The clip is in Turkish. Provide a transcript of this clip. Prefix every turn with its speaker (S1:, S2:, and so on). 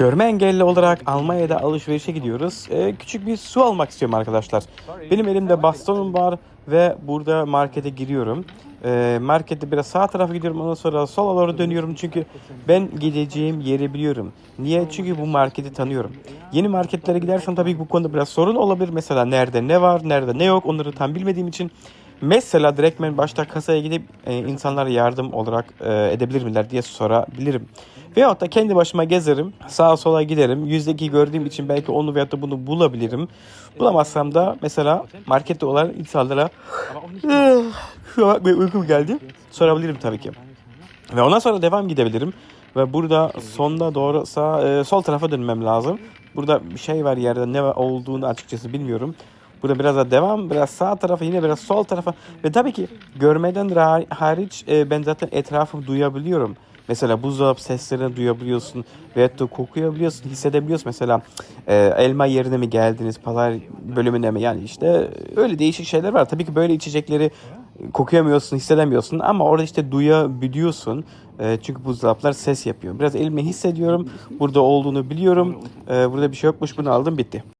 S1: Görme engelli olarak Almanya'da alışverişe gidiyoruz. Ee, küçük bir su almak istiyorum arkadaşlar. Benim elimde bastonum var ve burada markete giriyorum. Ee, markette biraz sağ tarafa gidiyorum ondan sonra sola doğru dönüyorum çünkü ben gideceğim yeri biliyorum. Niye? Çünkü bu marketi tanıyorum. Yeni marketlere gidersen tabii bu konuda biraz sorun olabilir. Mesela nerede ne var, nerede ne yok onları tam bilmediğim için Mesela direktmen başta kasaya gidip e, insanlara yardım olarak e, edebilir miler diye sorabilirim. Veyahut da kendi başıma gezerim, sağa sola giderim. Yüzdeki gördüğüm için belki onu veyahut da bunu bulabilirim. Bulamazsam da mesela markette olan insanlara şu an uykum geldi. Sorabilirim tabii ki. Ve ondan sonra devam gidebilirim. Ve burada sonda doğru sağ, e, sol tarafa dönmem lazım. Burada bir şey var yerde ne olduğunu açıkçası bilmiyorum. Burada biraz da devam, biraz sağ tarafa, yine biraz sol tarafa. Ve tabii ki görmeden hariç e, ben zaten etrafımı duyabiliyorum. Mesela buzdolabı seslerini duyabiliyorsun veyahut da kokuyabiliyorsun, hissedebiliyorsun. Mesela e, elma yerine mi geldiniz, pazar bölümüne mi? Yani işte öyle değişik şeyler var. Tabii ki böyle içecekleri kokuyamıyorsun, hissedemiyorsun ama orada işte duyabiliyorsun. E, çünkü buzdolaplar ses yapıyor. Biraz elimi hissediyorum. Burada olduğunu biliyorum. E, burada bir şey yokmuş. Bunu aldım bitti.